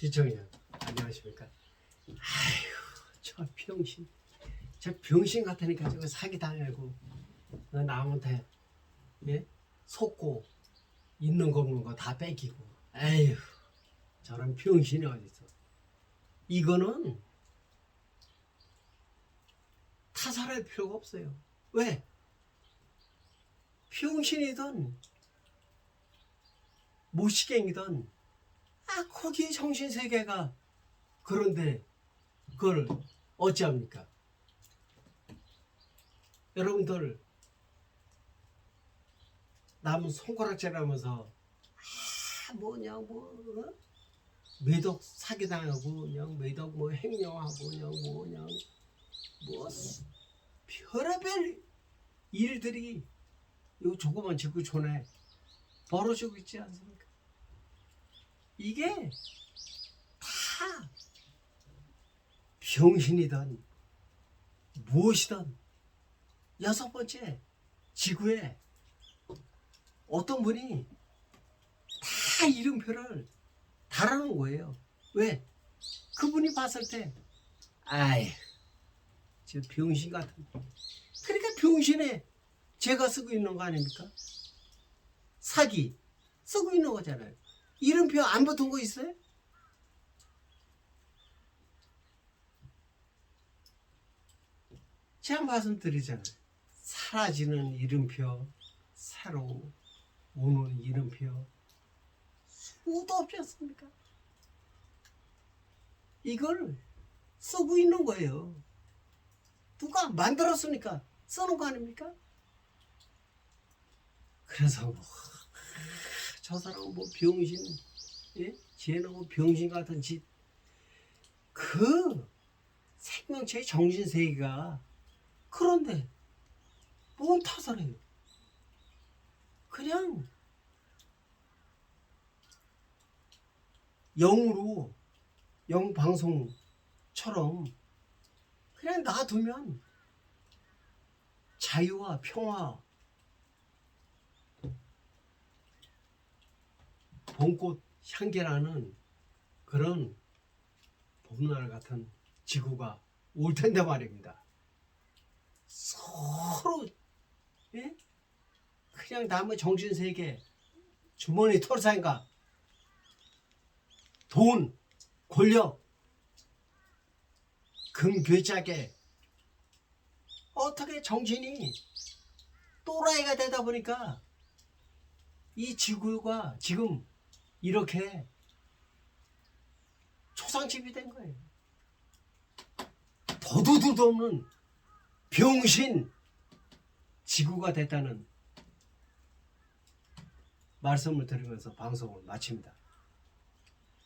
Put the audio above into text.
시청자 안녕하십니까? 아휴 저 병신. 저 병신 같으니까 저거 사기 당하고 어, 남한테 예? 속고 있는 거 없는 거 다 뺏기고. 에휴 저런 병신이 어딨어. 이거는 타살할 필요가 없어요. 왜? 병신이든 모시갱이든 아 거기에 정신 세계가 그런데 그걸 어찌합니까? 여러분들 남 손가락질하면서 아 뭐냐 뭐 어? 매덕 사기당하고 그냥 매덕 뭐 횡령하고 그냥 뭐 그냥 뭐 별의별 일들이 요 조그만 지구촌에 벌어지고 있지 않습니까? 이게 다 병신이든 무엇이든 여섯 번째 지구에 어떤 분이 다 이름표를 달아놓은 거예요. 왜? 그분이 봤을 때, 아이, 저 병신 같은. 그러니까 병신에 제가 쓰고 있는 거 아닙니까? 사기 쓰고 있는 거잖아요. 이름표 안 붙은 거 있어요? 제가 말씀드리잖아요. 사라지는 이름표, 새로 오는 이름표, 수도 없지 않습니까? 이걸 쓰고 있는 거예요. 누가 만들었으니까 쓰는 거 아닙니까? 그래서 뭐, 저 사람은 뭐 병신, 예? 쟤는 뭐 병신 같은 짓. 그 생명체의 정신세계가 그런데 뭔 타살해요? 그냥 영으로 영 방송처럼 그냥 놔두면 자유와 평화 봄꽃 향기라는 그런 봄날 같은 지구가 올 텐데 말입니다. 서로 예? 그냥 남의 정신 세계 주머니 털사인가 돈 권력 금괴짝에 어떻게 정신이 또라이가 되다 보니까 이 지구가 지금 이렇게 초상집이 된 거예요. 도두두도 없는 병신 지구가 됐다는 말씀을 드리면서 방송을 마칩니다.